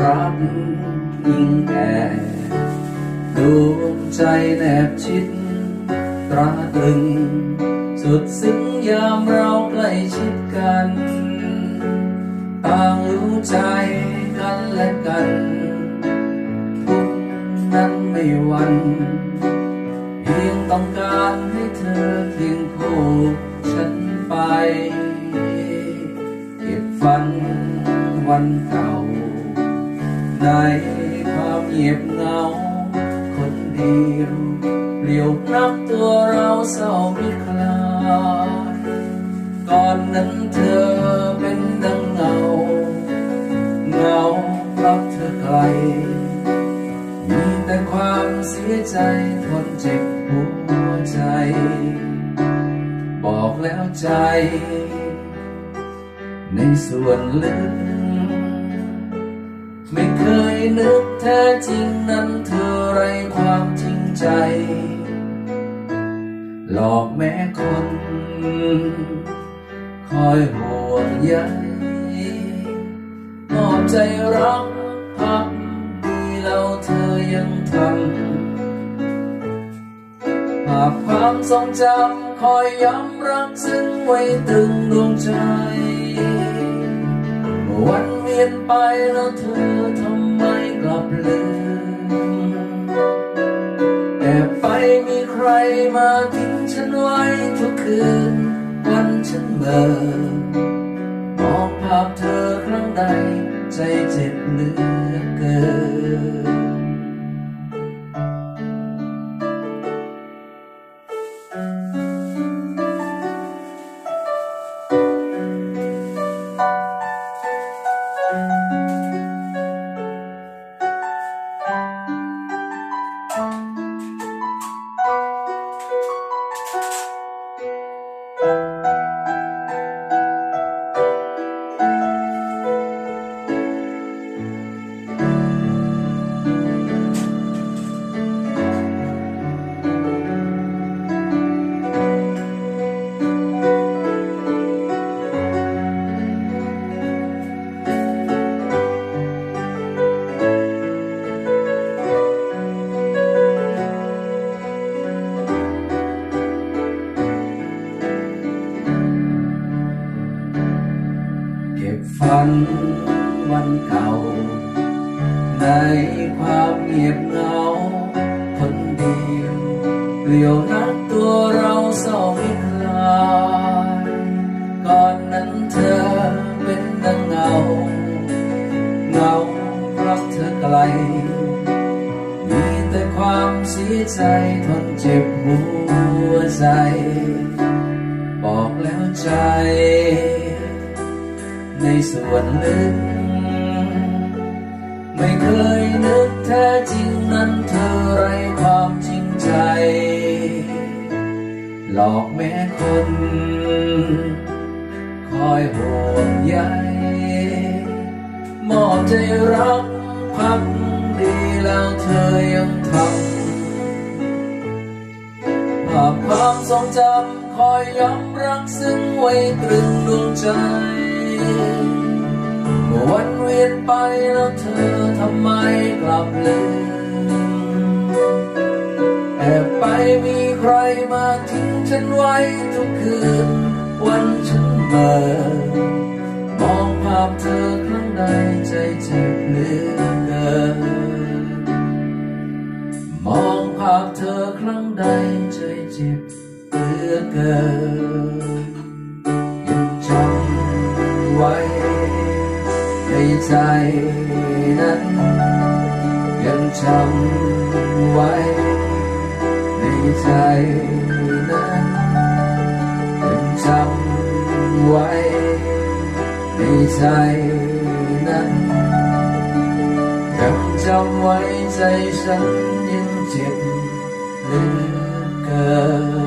อิงแอบดวงใจแนบชิดตราตรึง สุดซึ้งยามเราใกล้ชิดกันต่างรู้ใจกันและกันทุกนั้นไม่หวันเพียงต้องการให้เธอเคียงคู่ฉันไป เก็บฝันวันเก่า ในความเงียบเหงา คนเดียวเปลี่ยวนักตัวเราเศร้ามิคลายก่อนนั้นเธอเป็นดังเงา เงารับเธอไกล มีแต่ความเสียใจทนเจ็บหัวใจ บอกแล้วใจ ในส่วนลึก นึกแท้จริงนั้นเธอไรความจริงใจ หลอกแม้คน คอยห่วงใยมอบใจรักพักดีแล้วเธอยังทำภาพความทรงจำคอยย้ำรักซึ่งไว้ตรึงดวงใจวันเวียนไปแล้วเธอทำ กลับลืมแอบไปมีใครมาทิ้งฉันไว้ทุกคืน วันฉันเมื่อมองภาพเธอครั้งใด ใจเจ็บเหลือเกิน ฝันวันเก่า ในความเงียบเหงาคนเดียวเปลี่ยวนักตัวเราเศร้าไม่คลายก่อนนั้นเธอเป็นดังเงา เงารักเธอไกล มีแต่ความเสียใจทนเจ็บหัวใจ บอกแล้วใจ ในส่วนลึก ไม่เคยนึกแท้จริงนั้นเธอไรความจริงใจ หลอกแม้คน คอยห่วงใยมอบใจรักพักดีแล้วเธอยังทำภาพความทรงจำคอยย้ำรักซึ่งไว้ตรึงดวงใจ นเวียนไปแล้วเธอทำไมกลับลืมแอบไปมีใครมาทิ้งฉันไว้ทุกคืน วันฉันเมื่อมองภาพเธอครั้งใดใจเจ็บเหลือเกินมองภาพเธอครั้งใดใจเจ็บเหลือเกินยังจำไว้ ในใจนั้นยังจำไว้ในใจนั้นยังจำไว้ในใจนั้นยังจำไว้ใจฉันยังเจ็บเหลือ